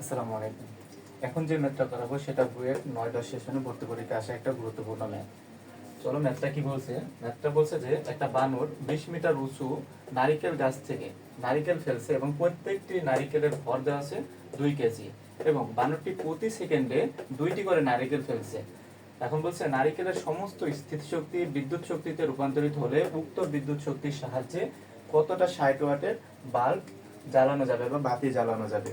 আসসালামু আলাইকুম। এখন যে ম্যাথটা করাবো সেটা বইয়ের নয় দশ সেশনে ভর্তি পরীক্ষা আসা একটা গুরুত্বপূর্ণ ম্যাথ। চলো ম্যাথটা কি বলছে? ম্যাথটা বলছে যে, একটা বানর বিশ মিটার উঁচু নারিকেল গাছ থেকে নারিকেল ফেলছে এবং প্রত্যেকটি নারিকেলের ভর দেওয়া আছে দুই কেজি এবং বানরটি প্রতি সেকেন্ডে দুইটি করে নারিকেল ফেলছে। এখন বলছে, নারিকেলের সমস্ত স্থিতিশক্তি বিদ্যুৎ শক্তিতে রূপান্তরিত হলে উক্ত বিদ্যুৎ শক্তির সাহায্যে কতটা ষাট ওয়াটের বাল্ব জ্বালানো যাবে বা বাতি জ্বালানো যাবে?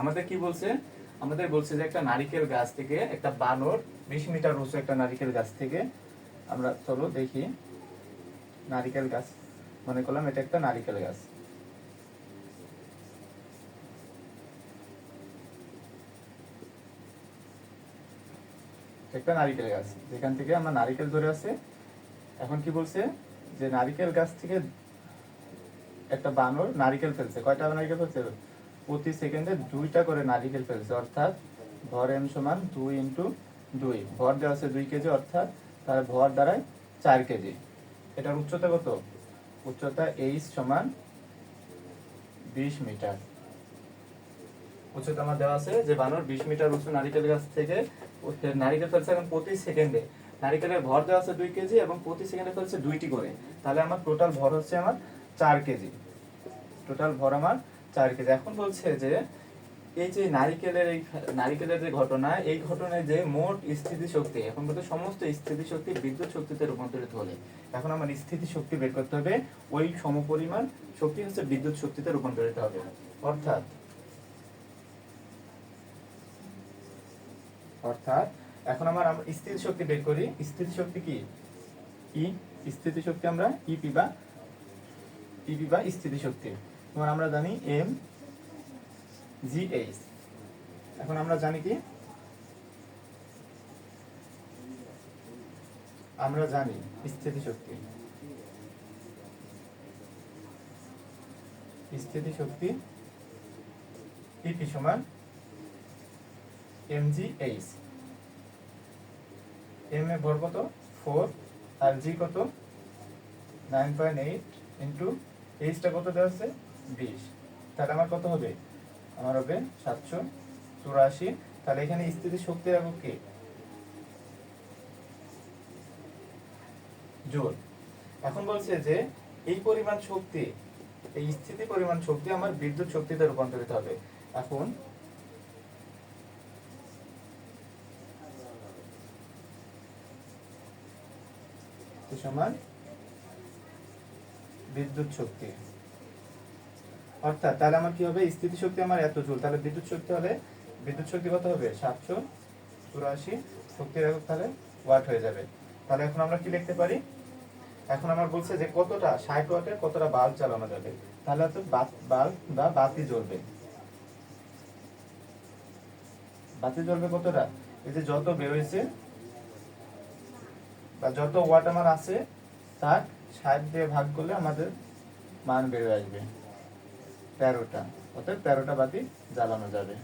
আমাদের কি বলছে? আমাদের বলছে যে একটা নারিকেল গাছ থেকে একটা বানর, বিশ মিটার উঁচু একটা নারিকেল গাছ থেকে, আমরা চলো দেখি। নারিকেল গাছ, মনে করলাম এটা একটা নারিকেল গাছ। একটা নারিকেল গাছ, যেখান থেকে আমরা নারিকেল ধরে আছে। এখন কি বলছে? যে নারিকেল গাছ থেকে একটা বানর নারিকেল ফেলছে। কয়টা নারিকেল ফেলছে? প্রতি সেকেন্ডে দুইটা করে নারিকেল ফেলছে, অর্থাৎ ভর এম সমান দুই ইন্টু দুই। ভর দেওয়া আছে দুই কেজি, অর্থাৎ তার ভর দ্বারায় চার কেজি। এটার উচ্চতা কত? উচ্চতা এইচ সমান বিশ মিটার। উচ্চতা আমার দেওয়া আছে যে বানর বিশ মিটার উঁচু নারিকেল গাছ থেকে নারিকেল ফেলছে এখন প্রতি সেকেন্ডে। নারিকেলের ভর দেওয়া আছে দুই কেজি এবং প্রতি সেকেন্ডে ফেলছে দুইটি করে। তাহলে আমার টোটাল ভর হচ্ছে আমার চার কেজি। টোটাল ভর আমার চার কেজি এখন বলছে যে, এই যে নারিকেলের এই নারিকেলের যে ঘটনা, এই ঘটনায় যে মোট স্থিতি শক্তি এখন বলতে সমস্ত স্থিতি শক্তি বিদ্যুৎ শক্তিতে রূপান্তরিত হলে, এখন আমার স্থিতি শক্তি বের করতে হবে, ওই সমপরিমাণ শক্তি হচ্ছে বিদ্যুৎ শক্তিতে রূপান্তরিত হবে। অর্থাৎ অর্থাৎ, এখন আমার আমরা স্থিতি শক্তি বের করি স্থিতি শক্তি কি? ই স্থিতি শক্তি আমরা, ই পিবা ই পিবা স্থিতি শক্তি তোমার আমরা জানি এম জি এইচ এখন আমরা জানি কি? আমরা জানি স্থিতি শক্তি স্থিতি শক্তি ইপি সমান এম জি এইচ এম এ ভর কত? ফোর। আর জি কত? নাইন পয়েন্ট এইট ইন্টু এইচটা কত দেওয়া আছে বিশ। তাহলে আমার কত হবে? আমার হবে সাতশো চুরাশি। তাহলে এখানে স্থিতি শক্তির একক কি? জোর। এখন বলছে যে, এই পরিমাণ শক্তি, এই স্থিতি পরিমাণ শক্তি আমার বিদ্যুৎ শক্তিতে রূপান্তরিত হবে। এখন সমান বিদ্যুৎ শক্তি। অর্থাৎ তাহলে আমার কি হবে? স্থিতি শক্তি আমার এত জুল। তাহলে বিদ্যুৎ শক্তি হলে বিদ্যুৎ শক্তি কত হবে? সাতশো চুরাশি। শক্তির একক তাহলে ওয়াট হয়ে যাবে। তাহলে এখন আমরা কি লিখতে পারি? এখন আমার বলছে যে কতটা? ষাট ওয়াটের কতটা বাল্ব চালানো যাবে? তাহলে হচ্ছে বাল্ব বা বাতি জ্বলবে। বাতি জ্বলবে কতটা? এই যে যত বেরোয়েছে বা যত ওয়াট আমার আছে, তার ষাট দিয়ে ভাগ করলে আমাদের মান বেরোয় আসবে। তেরোটা। অর্থাৎ তেরোটা বাতি জ্বালানো যাবে।